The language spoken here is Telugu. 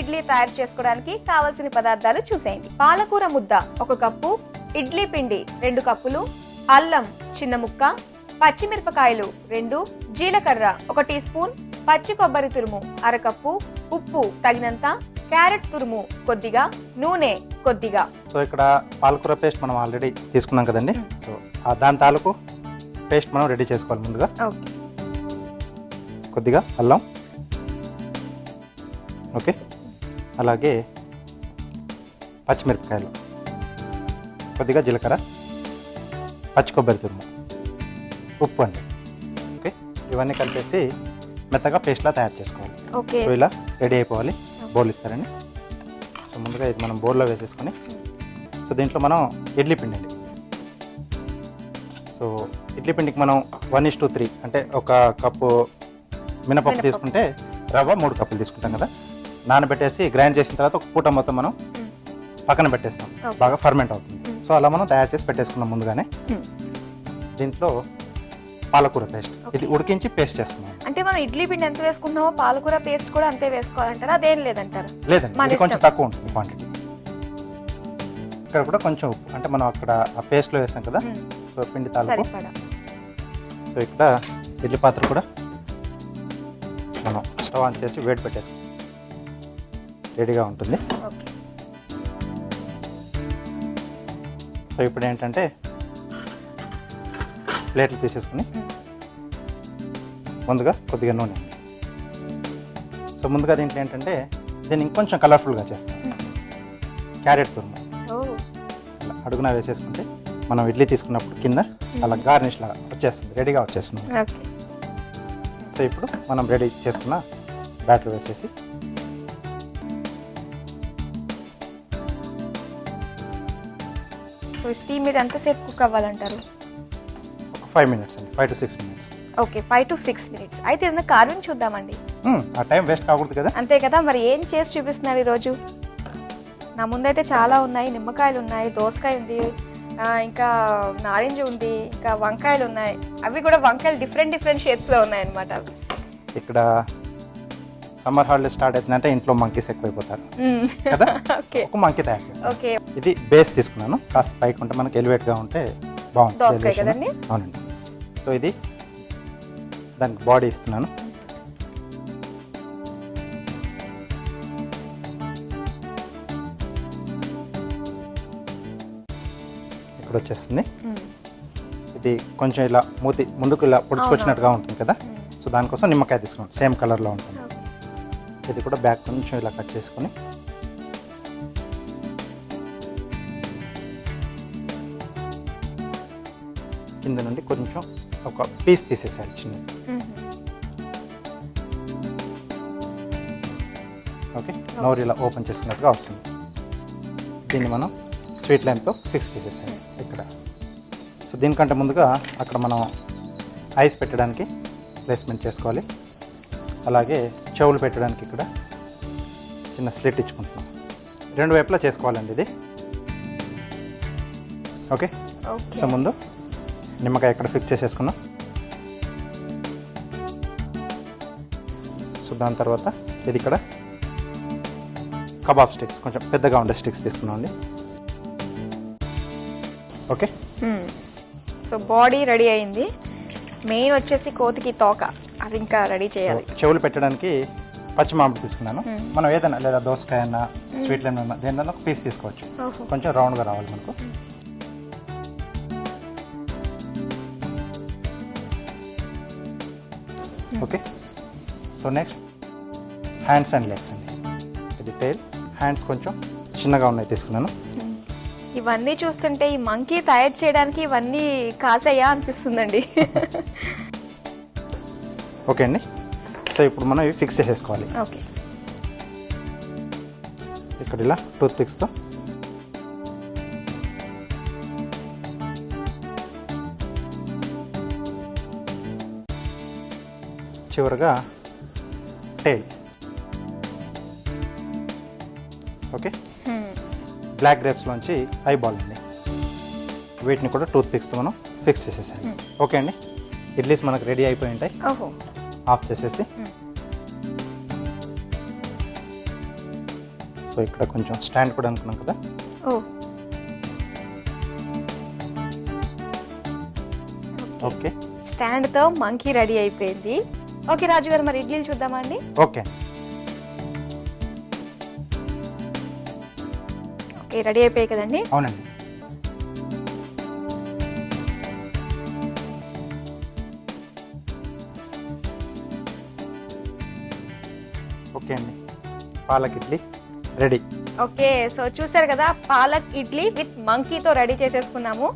ఇడ్లీ తయారు చేసుకోవడానికి కావలసిన పదార్థాలు చూసేయండి. పాలకూర ముద్ద ఒక కప్పు ఇడ్లీ పిండి రెండు కప్పులు అల్లం చిన్న ముక్క పచ్చిమిరపకాయలు రెండు జీలకర్ర ఒక టీ స్పూన్ పచ్చి కొబ్బరి తురుము అరకప్పు ఉప్పు తగినంత క్యారెట్ తురుము కొద్దిగా నూనె కొద్దిగా. సో ఇక్కడ పాలకూర పేస్ట్ మనం ఆల్రెడీ తీసుకున్నాం కదండి. సో ఆ దాని తాలూకు పేస్ట్ మనం రెడీ చేసుకోవాలి ముందుగా. కొద్దిగా అల్లం. ఓకే. అలాగే పచ్చిమిరపకాయలు. కొద్దిగా జీలకర్ర పచ్చి కొబ్బరి తురుము ఉప్పు అండి. ఓకే? ఇవన్నీ కలిపేసి మెత్తగా పేస్ట్లా తయారు చేసుకోవాలి. ఓకే. సో ఇలా రెడీ అయిపోవాలి. బౌల్ ఇస్తారండి. సో ముందుగా ఇది మనం బౌల్లో వేసేసుకొని సో దీంట్లో మనం ఇడ్లీ పిండి అండి. సో ఇడ్లీ పిండికి మనం వన్ ఇస్ టూ త్రీ అంటే ఒక కప్పు మినపప్పు. తీసుకుంటే రవ్వ మూడు కప్పులు తీసుకుంటాం కదా? నానబెట్టేసి గ్రైండ్ చేసిన తర్వాత ఒక పూట మొత్తం మనం పక్కన పెట్టేస్తాం. బాగా ఫర్మెంట్ అవుతుంది. సో అలా మనం తయారు చేసి పెట్టేసుకున్నాం ముందుగానే. దీంట్లో పాలకూర పేస్ట్. ఇది ఉడికించి పేస్ట్ చేసుకున్నాం అంటే మనం ఇడ్లీ పిండి ఎంత వేసుకుంటున్నామో పాలకూర పేస్ట్ కూడా అంతే వేసుకోవాలంటారా? అదేం లేదంటారా? లేదండి కొంచెం. తక్కువ ఉంటుంది క్వాంటిటీ ఇక్కడ కూడా కొంచెం ఉప్పు అంటే మనం అక్కడ ఆ పేస్ట్లో వేసాం కదా. సో పిండి తాలూకు. సో ఇక్కడ ఇడ్లీ పాత్ర కూడా మనం స్టవ్ ఆన్ చేసి వేడి పెట్టేసుకుంటాం. రెడీగా ఉంటుంది. సో ఇప్పుడు ఏంటంటే ప్లేట్లు తీసేసుకుని. ముందుగా కొద్దిగా నూనె. సో ముందుగా దీంట్లో ఏంటంటే దీన్ని ఇంకొంచెం కలర్ఫుల్గా చేస్తాం క్యారెట్ తురుము అడుగున వేసేసుకుంటే మనం ఇడ్లీ తీసుకున్నప్పుడు కింద అలా గార్నిష్ లాగా వచ్చేస్తుంది. రెడీగా వచ్చేస్తుంది. సో ఇప్పుడు మనం రెడీ చేసుకున్న బ్యాటర్ వేసేసి సో స్టీమ్ మీద ఎంతసేపు కుక్ అవ్వాలంటారు? ఫైవ్ మినిట్స్ అండి. Five to six minutes okay five to six minutes అయితే ఏదైనా కార్వింగ్ చూద్దామండి. ఆ టైం వేస్ట్ కాకూడదు కదా? అంతే కదా మరి ఏం చేసి చూపిస్తున్నారు ఈరోజు? నా ముందైతే చాలా ఉన్నాయి. నిమ్మకాయలు ఉన్నాయి దోసకాయ ఉంది ఇంకా నారింజ ఉంది ఇంకా వంకాయలు ఉన్నాయి. అవి కూడా వంకాయలు డిఫరెంట్ డిఫరెంట్ షేప్స్లో ఉన్నాయి అనమాట ఇక్కడ సమ్మర్ హాలిడే స్టార్ట్ అవుతుందంటే ఇంట్లో మంకీస్ ఎక్కువైపోతారు. కదా? ఒక మంకీ తయారు చేస్తాం ఓకే. ఇది బేస్ తీసుకున్నాను. కాస్త పైకి ఉంటే మనకి ఎలివేట్గా ఉంటే బాగుంటుంది? అవునండి. సో ఇది దానికి బాడీ ఇస్తున్నాను. ఇక్కడ వచ్చేస్తుంది. ఇది కొంచెం ఇలా మూతి ముందుకు ఇలా పొడుచుకొచ్చినట్టుగా ఉంటుంది కదా? సో దానికోసం నిమ్మకాయ తీసుకున్నాం సేమ్ కలర్లో ఉంటుంది. ఇది కూడా బ్యాక్ కొంచెం ఇలా కట్ చేసుకొని. కింద నుండి కొంచెం ఒక పీస్ తీసేసారు చిన్నది. ఓకే నోరు ఇలా ఓపెన్ చేసుకున్నట్టుగా వస్తుంది. దీన్ని మనం స్వీట్ లైన్తో ఫిక్స్ చేసేసాము ఇక్కడ. సో దీనికంటే ముందుగా అక్కడ మనం ఐస్ పెట్టడానికి ప్లేస్మెంట్ చేసుకోవాలి. అలాగే చెవులు పెట్టడానికి ఇక్కడ చిన్న స్లిట్ ఇచ్చుకుంటున్నాం. రెండు వైపులా చేసుకోవాలండి ఇది. ఓకే? ఓకే. సో ముందు నిమ్మకాయ ఇక్కడ ఫిక్స్ చేసేసుకున్నాం సో దాని తర్వాత ఇది ఇక్కడ కబాబ్ స్టిక్స్ కొంచెం పెద్దగా ఉండే స్టిక్స్ తీసుకున్నాం అండి. ఓకే? సో బాడీ రెడీ అయింది. మెయిన్ వచ్చేసి కోతికి తోక. అది ఇంకా రెడీ చేయాలి. చెవులు పెట్టడానికి పచ్చి మామిడి తీసుకున్నాను. Hmm. మనం ఏదైనా లేదా దోసకాయ అన్న స్వీట్ లైన్ అన్న దేనిదన్నా ఒక పీస్ తీసుకోవచ్చు. కొంచెం రౌండ్గా రావాలి మనకు. Okay. So next hands and legs అండి. ఇది టైల్. హ్యాండ్స్ కొంచెం చిన్నగా ఉన్నాయి తీసుకున్నాను. ఇవన్నీ చూస్తుంటే ఈ మంకీ తయారు చేయడానికి ఇవన్నీ కాసయ్యా అనిపిస్తుందండి. ఓకే అండి. సో ఇప్పుడు మనం ఇవి ఫిక్స్ చేసేసుకోవాలి. ఓకే. ఇక్కడ ఇలా టూత్ పిక్స్తో చివరగా టైల్ ఓకే. బ్లాక్ గ్రేప్స్లోంచి ఐ బాల్ అండి. వీటిని కూడా టూత్ పిక్స్తో మనం ఫిక్స్ చేసేసాలి ఓకే అండి? ఇడ్లీస్ మనకు రెడీ అయిపోయి ఉంటాయి. ఆఫ్ చేసేసి. సో ఇక్కడ కొంచెం స్టాండ్ కూడా అనుకున్నాం కదా? ఓకే. స్టాండ్తో మంకీ రెడీ అయిపోయింది. ఓకే రాజు గారు మరి ఇడ్లీలు చూద్దామా అండి? ఓకే. ఓకే రెడీ అయిపోయాయి కదండి? అవునండి. ఓకే అండి. Palak idli ready. Okay so చూసారు కదా పాలక్ ఇడ్లీ విత్ మంకీతో రెడీ చేసేసుకున్నాము.